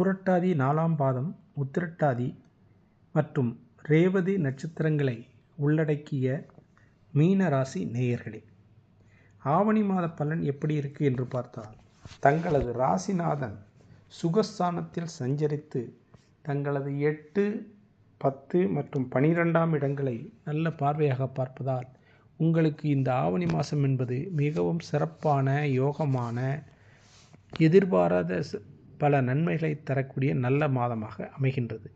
புரட்டாதி நாலாம் பாதம் உத்திரட்டாதி மற்றும் ரேவதி நட்சத்திரங்களை உள்ளடக்கிய மீன ராசி நேயர்களே ஆவணி மாத பலன் எப்படி இருக்குது என்று பார்த்தால் தங்களது ராசிநாதன் சுகஸ்தானத்தில் சஞ்சரித்து தங்களது எட்டு பத்து மற்றும் பனிரெண்டாம் இடங்களை நல்ல பார்வையாக பார்ப்பதால் உங்களுக்கு இந்த ஆவணி மாதம் என்பது மிகவும் சிறப்பான யோகமான எதிர்பாராத பல நன்மைகளை தரக்கூடிய நல்ல மாதமாக அமைகின்றது.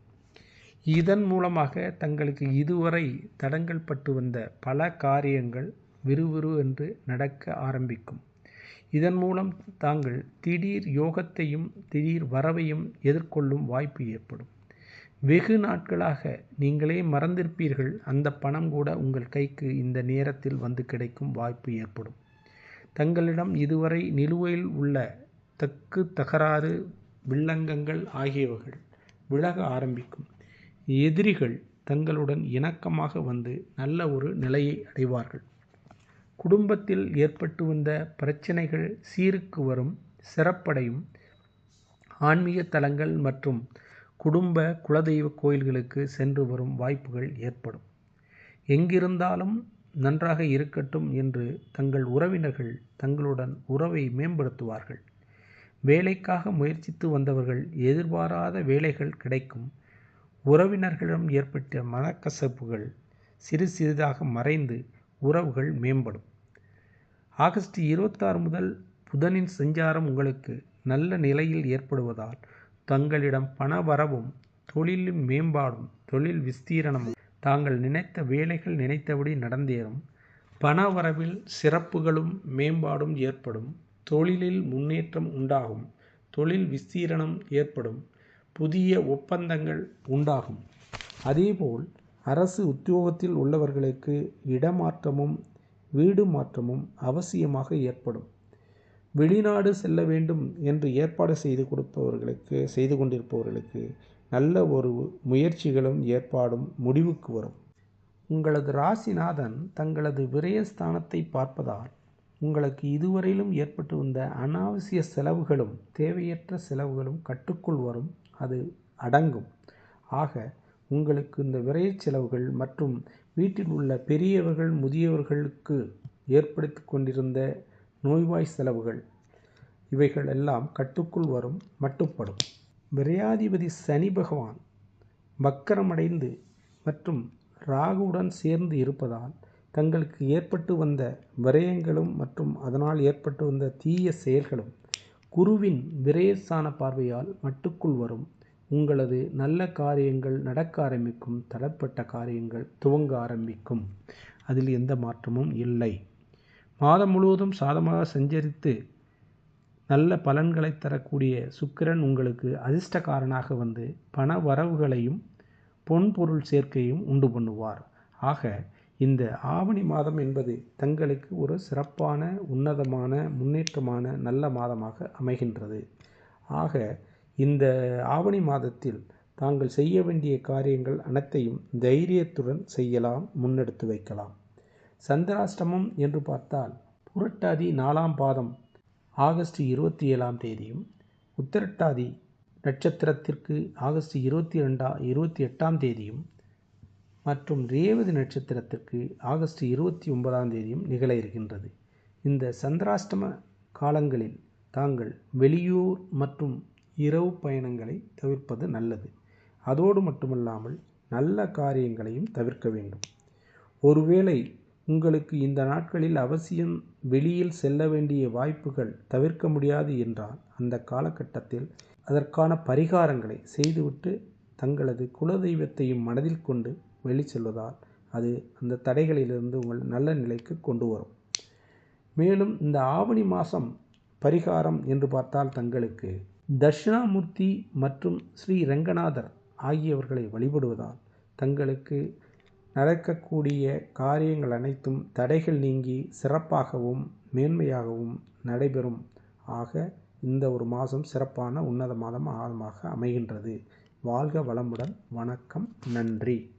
இதன் மூலமாக தங்களுக்கு இதுவரை தடங்கள் பட்டு வந்த பல காரியங்கள் விறுவிறு என்று நடக்க ஆரம்பிக்கும். இதன் மூலம் தாங்கள் திடீர் யோகத்தையும் திடீர் வரவையும் எதிர்கொள்ளும் வாய்ப்பு ஏற்படும். வெகு நாட்களாக நீங்களே மறந்திருப்பீர்கள். அந்த பணம் கூட உங்கள் கைக்கு இந்த நேரத்தில் வந்து கிடைக்கும் வாய்ப்பு ஏற்படும். தங்களிடம் இதுவரை நிலுவையில் உள்ள தக்கு தகராறு வில்லங்கங்கள் ஆகியவைகள் விலக ஆரம்பிக்கும். எதிரிகள் தங்களுடன் இணக்கமாக வந்து நல்ல ஒரு நிலையை அடைவார்கள். குடும்பத்தில் ஏற்பட்டு வந்த பிரச்சனைகள் சீருக்கு வரும் சிறப்படையும். ஆன்மீக தலங்கள் மற்றும் குடும்ப குலதெய்வ கோயில்களுக்கு சென்று வரும் வாய்ப்புகள் ஏற்படும். எங்கிருந்தாலும் நன்றாக இருக்கட்டும் என்று தங்கள் உறவினர்கள் தங்களுடன் உறவை மேம்படுத்துவார்கள். வேலைக்காக முயற்சித்து வந்தவர்கள் எதிர்பாராத வேலைகள் கிடைக்கும். உறவினர்களிடம் ஏற்பட்ட மனக்கசப்புகள் சிறு சிறிதாக மறைந்து உறவுகள் மேம்படும். ஆகஸ்ட் இருபத்தாறு முதல் புதனின் சஞ்சாரம் உங்களுக்கு நல்ல நிலையில் ஏற்படுவதால் தங்களிடம் பண வரவும் தொழிலின் மேம்பாடும் தொழில் விஸ்தீரணமும் தாங்கள் நினைத்த வேலைகள் நினைத்தபடி நடந்தேறும். பண வரவில் சிறப்புகளும் மேம்பாடும் ஏற்படும். தொழிலில் முன்னேற்றம் உண்டாகும். தொழில் விஸ்தீரணம் ஏற்படும். புதிய ஒப்பந்தங்கள் உண்டாகும். அதேபோல் அரசு உத்தியோகத்தில் உள்ளவர்களுக்கு இடமாற்றமும் வீடு மாற்றமும் அவசியமாக ஏற்படும். வெளிநாடு செல்ல வேண்டும் என்று ஏற்பாடு செய்து கொடுப்பவர்களுக்கு செய்து கொண்டிருப்பவர்களுக்கு நல்ல ஒரு முயற்சிகளும் ஏற்பாடும் முடிவுக்கு வரும். உங்களது ராசிநாதன் தங்களது விரயஸ்தானத்தை பார்ப்பதால் உங்களுக்கு இதுவரையிலும் ஏற்பட்டு வந்த அனாவசிய செலவுகளும் தேவையற்ற செலவுகளும் கட்டுக்குள் வரும் அது அடங்கும். ஆக உங்களுக்கு இந்த விரைய செலவுகள் மற்றும் வீட்டில் உள்ள பெரியவர்கள் முதியவர்களுக்கு ஏற்படுத்தி கொண்டிருந்த நோய்வாய் செலவுகள் இவைகள் எல்லாம் கட்டுக்குள் வரும் மட்டுப்படும் விரையாதிபதி சனி பகவான் வக்கரமடைந்து மற்றும் ராகுவுடன் சேர்ந்து இருப்பதால் தங்களுக்கு ஏற்பட்டு வந்த விரயங்களும் மற்றும் அதனால் ஏற்பட்டு வந்த தீய செயல்களும் குருவின் விரயஸ்தான பார்வையால் மட்டுக்குள் வரும். உங்களது நல்ல காரியங்கள் நடக்க ஆரம்பிக்கும் தடப்பட்ட காரியங்கள் துவங்க ஆரம்பிக்கும். அதில் எந்த மாற்றமும் இல்லை. மாதம் முழுவதும் சாதமாக சஞ்சரித்து நல்ல பலன்களை தரக்கூடிய சுக்கிரன் உங்களுக்கு அதிர்ஷ்டக்காரனாக வந்து பண வரவுகளையும் பொன் பொருள் சேர்க்கையும் உண்டு பண்ணுவார். ஆக இந்த ஆவணி மாதம் என்பது தங்களுக்கு ஒரு சிறப்பான உன்னதமான முன்னேற்றமான நல்ல மாதமாக அமைகின்றது. ஆக இந்த ஆவணி மாதத்தில் தாங்கள் செய்ய வேண்டிய காரியங்கள் அனைத்தையும் தைரியத்துடன் செய்யலாம் முன்னெடுத்து வைக்கலாம். சந்திராஷ்டமம் என்று பார்த்தால் புரட்டாதி நாலாம் பாதம் ஆகஸ்ட் இருபத்தி ஏழாம் தேதியும் உத்திரட்டாதி நட்சத்திரத்திற்கு ஆகஸ்ட் இருபத்தி ரெண்டா இருபத்தி எட்டாம் தேதியும் மற்றும் ரேவதி நட்சத்திரத்திற்கு ஆகஸ்ட் இருபத்தி ஒன்பதாம் தேதியும் நிகழ இருக்கின்றது. இந்த சந்திராஷ்டம காலங்களில் தாங்கள் வெளியூர் மற்றும் இரவு பயணங்களை தவிர்ப்பது நல்லது. அதோடு மட்டுமல்லாமல் நல்ல காரியங்களையும் தவிர்க்க வேண்டும். ஒருவேளை உங்களுக்கு இந்த நாட்களில் அவசியம் வெளியில் செல்ல வேண்டிய வாய்ப்புகள் தவிர்க்க முடியாது என்றால் அந்த காலகட்டத்தில் அதற்கான பரிகாரங்களை செய்துவிட்டு தங்களது குலதெய்வத்தையும் மனதில் கொண்டு வெளிச்செல்வதால் அது அந்த தடைகளிலிருந்து உங்கள் நல்ல நிலைக்கு கொண்டு வரும். மேலும் இந்த ஆவணி மாதம் பரிகாரம் என்று பார்த்தால் தங்களுக்கு தட்சிணாமூர்த்தி மற்றும் ஸ்ரீ ரங்கநாதர் ஆகியவர்களை வழிபடுவதால் தங்களுக்கு நடக்கக்கூடிய காரியங்கள் அனைத்தும் தடைகள் நீங்கி சிறப்பாகவும் மேன்மையாகவும் நடைபெறும். ஆக இந்த ஒரு மாதம் சிறப்பான உன்னத மாதம் ஆழமாக அமைகின்றது. வாழ்க வளமுடன். வணக்கம். நன்றி.